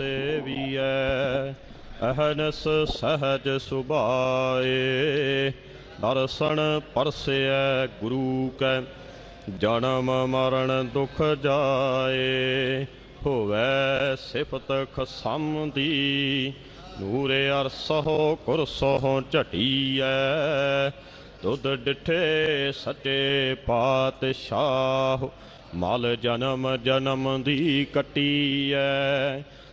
ਸੇਵੀਐ ਅਹਨਸ ਸਹਜ ਸੁਭਾਏ। ਦਰਸ਼ਨ ਪਰਸੈ ਗੁਰੂ ਕੈ, ਜਨਮ ਮਰਨ ਦੁਖ ਜਾਏ। ਹੋਵੇ ਸਿਫਤ ਖਸਮ ਦੀ ਨੂਰੇ ਅਰਸਹੁ ਕੁਰਸਹੁ ਝਟੀਐ। ਦੁੱਧ ਡਿਠੇ ਸੱਚੇ ਪਾਤਸ਼ਾਹ, ਮਲ ਜਨਮ ਜਨਮ ਦੀ ਕੱਟੀਐ।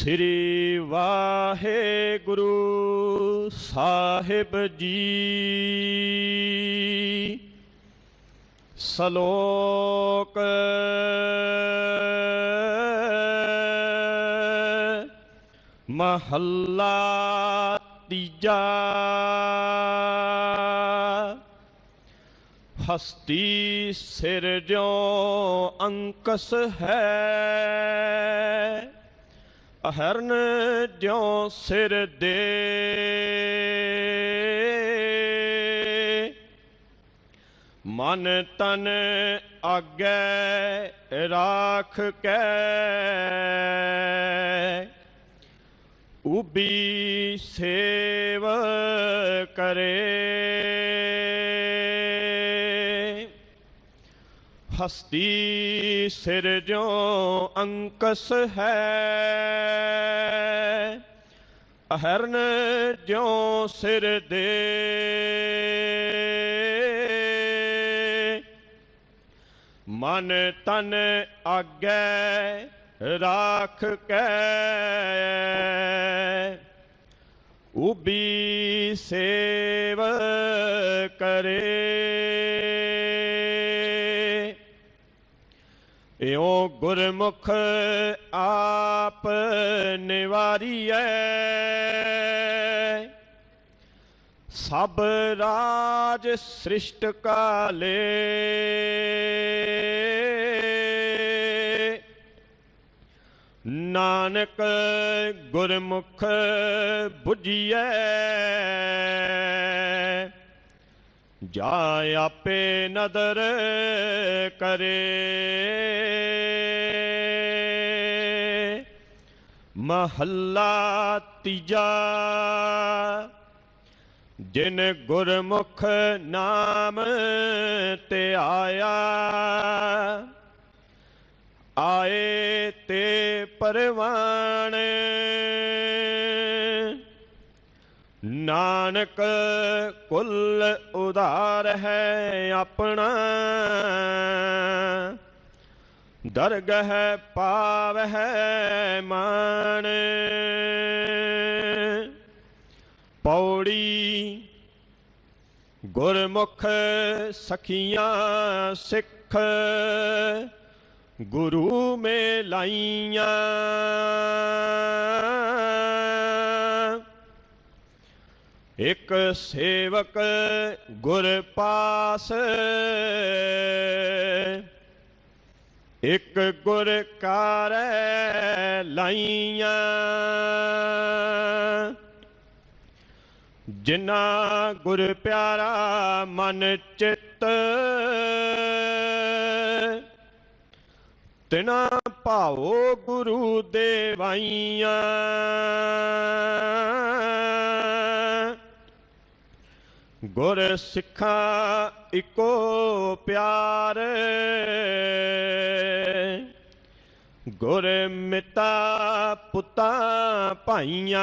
ਸ੍ਰੀ ਵਾਹਿਗੁਰੂ ਸਾਹਿਬ ਜੀ। ਸਲੋਕ ਮਹੱਲਾ ਤੀਜਾ। ਹਸਤੀ ਸਿਰ ਜੋ ਅੰਕਸ ਹੈ। ਅਹਰਨ ਜਿਉ ਸਿਰ ਦੇ। ਮਨ ਤਨ ਆਗੇ ਰਾਖ ਕੇ। ਉਬੀ ਸੇਵ ਕਰੇ। ਹਸਤੀ ਸਿਰ ਜੋ ਅੰਕਸ ਹੈ। ਅਹਰਨ ਜਿਉ ਸਿਰ ਦੇ। ਮਨ ਤਨ ਆਗੈ ਰਾਖ ਕੇ। ਉਬੀ ਸੇਵ ਕਰੇ। ਇਉ ਗੁਰਮੁਖ ਆਪ ਨਿਵਾਰੀਐ ਸਭ ਰਾਜ ਸ੍ਰਿਸ਼ਟ ਕਾਲੇ ਨਾਨਕ ਗੁਰਮੁਖ 부ਜੀਐ ਜਾ ਆਪੇ ਨਦਰ ਕਰੇ। ਮਹੱਲਾ ਤੀਜਾ ਜਿਨ ਗੁਰਮੁਖ ਨਾਮ ਤੇ ਆਇਆ ਆਏ ਤੇ ਪਰਵਾਣ। ਨਾਨਕ, ਕੁੱਲ ਉਧਾਰ ਹੈ ਆਪਣਾ। ਦਰਗਹ ਪਾਵਹਿ ਮਾਨ ਪੌੜੀ, ਗੁਰਮੁਖ ਸਖੀਆਂ, ਸਿੱਖ, ਗੁਰੂ ਮੇ ਲਾਈਆਂ ਇਕ ਸੇਵਕ ਗੁਰ ਪਾਸ। ਇਕ ਗੁਰ ਕਾਰੈ ਲਾਈਆਂ। ਜਿਨਾ ਗੁਰ ਪਿਆਰਾ ਮਨ ਚਿੱਤ। ਤਿਨਾ ਭਾਵੋ ਗੁਰੂ ਦੇਵਾਈਆਂ। ਗੁਰ ਸਿੱਖਾਂ ਇੱਕੋ ਪਿਆਰ। ਗੁਰ ਮਿਤਾ ਪੁੱਤਾ ਭਾਈਆਂ।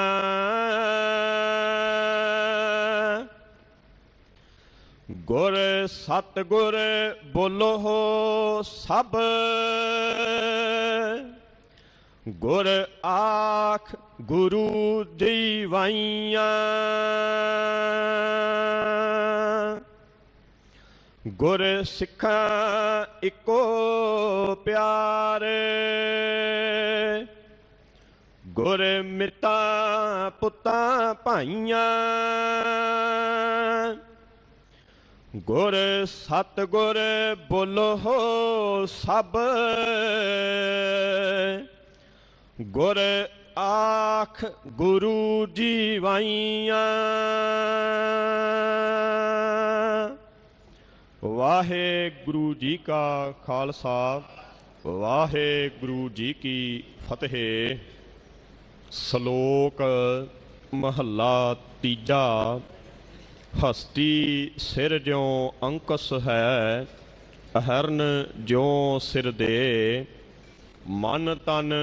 ਗੁਰ ਸਤ ਗੁਰ ਬੋਲੋ ਸਭ। ਗੁਰ ਆਖ ਗੁਰੂ ਦੀਵਾਈਆਂ। ਗੁਰ ਸਿੱਖਾਂ ਇੱਕੋ ਪਿਆਰ। ਗੁਰ ਮਿੱਤਾ ਪੁੱਤਾਂ ਭਾਈਆਂ। ਗੁਰ ਸਤ ਗੁਰ ਬੋਲੋ ਸਭ। ਗੁਰ ਆਖ ਗੁਰੂ ਜੀ ਵਾਈਆਂ ਵਾਹਿਗੁਰੂ ਜੀ ਕਾ ਖਾਲਸਾ, ਵਾਹਿਗੁਰੂ ਜੀ ਕੀ ਫਤਿਹ। ਸ਼ਲੋਕ ਮਹੱਲਾ ਤੀਜਾ, ਹਸਤੀ ਸਿਰ ਜਿਉ ਅੰਕਸ ਹੈ, ਅਹਰਨ ਜਿਉ ਸਿਰ ਦੇ। ਮਨ ਤਨ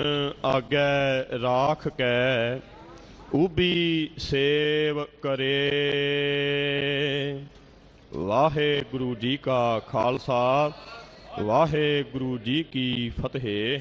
ਆਗੈ ਰਾਖ ਕੈ, ਉਬੀ ਸੇਵ ਕਰੇ। ਵਾਹਿਗੁਰੂ ਜੀ ਕਾ ਖਾਲਸਾ, ਵਾਹਿਗੁਰੂ ਜੀ ਕੀ ਫਤਿਹ।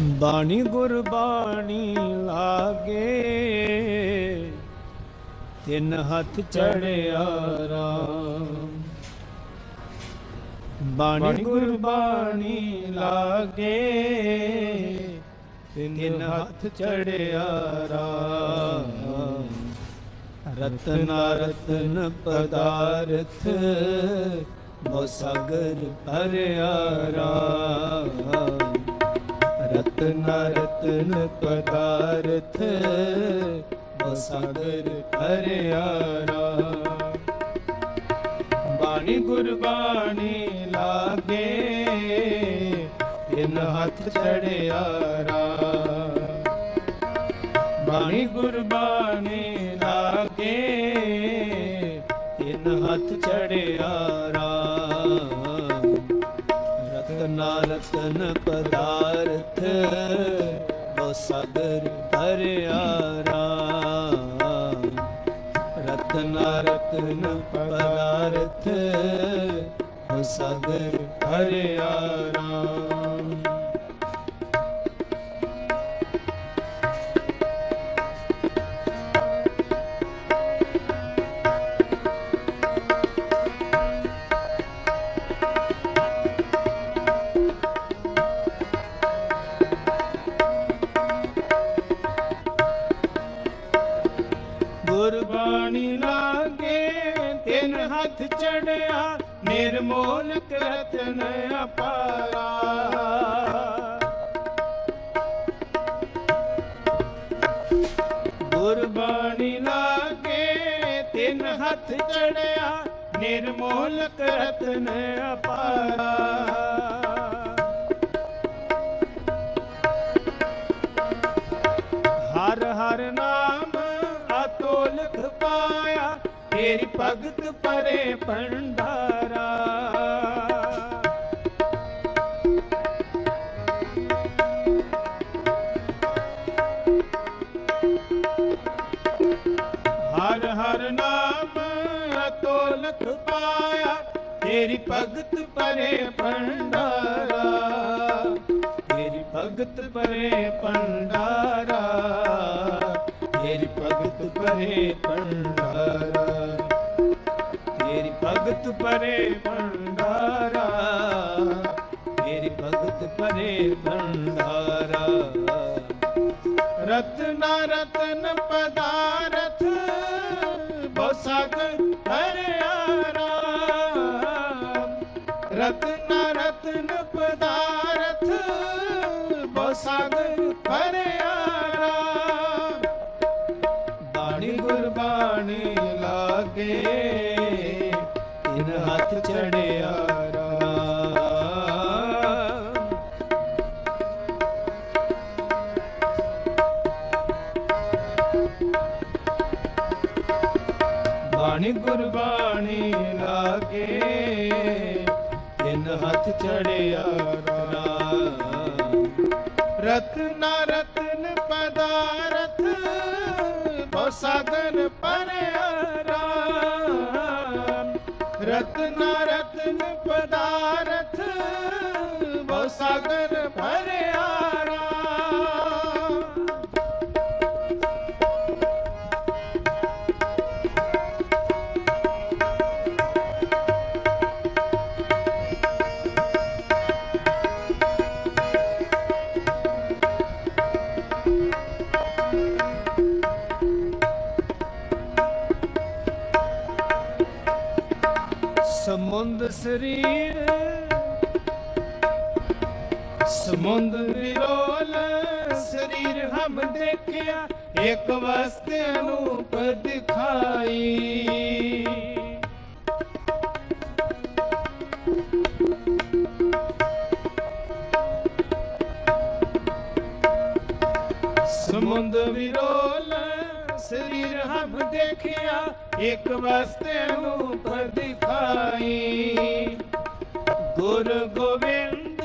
ਬਾਣੀ ਗੁਰਬਾਣੀ ਲਾਗੇ ਤਿੰਨ ਹੱਥ ਚੜਿਆ ਰਾਮ। ਬਾਣੀ ਗੁਰਬਾਣੀ ਲਾਗੇ ਤਿੰਨ ਹੱਥ ਚੜਿਆ ਰਾਮ। ਰਤਨਾ ਰਤਨ ਪਦਾਰਥ ਬੋ ਸਾਗਰ ਭਰਿਆ ਰਾਮ ਰਤਨ ਰਤਨ ਪਦਾਰਥ ਬਸਾਗਰ ਹਰਿਆ ਰਾਮ ਬਾਣੀ ਗੁਰਬਾਣੀ ਲਾਗੇ ਤਿੰਨ ਹੱਥ ਚੜਿਆ ਰਾਮ ਬਾਣੀ ਗੁਰਬਾਣੀ ਲਾਗੇ ਤਿੰਨ ਹੱਥ ਚੜਿਆ ਰਾਮ ਰਤਨ ਪਦਾਰਥ ਬੋ ਸਾਗਰ ਭਰਿਆ ਰਾਮ। ਰਤਨਾ ਰਤਨ ਪਦਾਰਥ ਬੋ ਸਾਗਰ ਭਰਿਆ ਰਾਮ। ਗੁਰਬਾਣੀ ਲਾਗੇ, ਤਿੰਨ ਹੱਥ ਚੜਿਆ, ਨਿਰਮੋਲ ਰਤਨ ਅਪਾਰਾ ਗੁਰਬਾਣੀ ਲਾਗੇ, ਤਿੰਨ ਹੱਥ ਚੜਿਆ, ਨਿਰਮੋਲ ਰਤਨ ਅਪਾਰਾ ਹਰ ਹਰ ਨਾਮ ਤੇਰੀ ਭਗਤ ਪਰੇ ਭੰਡਾਰਾ। ਹਰ ਹਰ ਨਾਮ ਅਤੋਲਖ ਪਾਇਆ, ਤੇਰੀ ਭਗਤ ਪਰੇ ਭੰਡਾਰਾ। ਤੇਰੀ ਭਗਤ ਪਰੇ ਭੰਡਾਰਾ। ਪਰੇ ਭੰਡਾਰਾ। ਤੇਰੀ ਭਗਤ ਪਰੇ ਭੰਡਾਰਾ। ਤੇਰੀ ਭਗਤ ਪਰੇ ਭੰਡਾਰਾ। ਰਤਨਾ ਰਤਨ ਪਦਾਰਥ ਬਹੁ ਸਾਗਰ ਲਾਗੇ ਤਿਨ ਹੱਥ ਚੜਿਆ ਰਾਮ ਬਾਣੀ ਗੁਰਬਾਣੀ ਲਾਗੇ ਤਿੰਨ ਹੱਥ ਚੜਿਆ ਰਾਮ ਰਤਨਾ ਰਤਨ ਪਦਾਰਥ ਬਹੁ ਸਾਗਰ ਪਰਿਆ। ਬਹੁ ਸਾਗਰ ਪਰਿਆ ਰਾਮ ਸਮੁੰਦ ਸਰੀਰ ਸਮੁੰਦ ਵਿਰੋਲ ਸਰੀਰ ਹਮ ਦੇਖਿਆ, ਇੱਕ ਵਸਤ ਅਨੂਪ ਦਿਖਾਈ। ਸਮੁੰਦ ਵਿਰੋਲ ਸਰੀਰ ਹਮ ਦੇਖਿਆ, ਇੱਕ ਵਸਤੇ ਨੂੰ ਪਰ ਦਿਖਾਈ। ਗੁਰ ਗੋਬਿੰਦ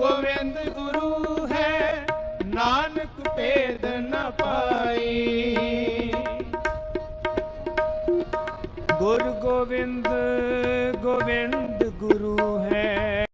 ਗੋਬਿੰਦ ਗੁਰੂ ਹੈ ਨਾਨਕ ਭੇਦ ਨ ਪਾਈ। ਗੁਰ ਗੋਬਿੰਦ ਗੋਬਿੰਦ ਗੁਰੂ ਹੈ।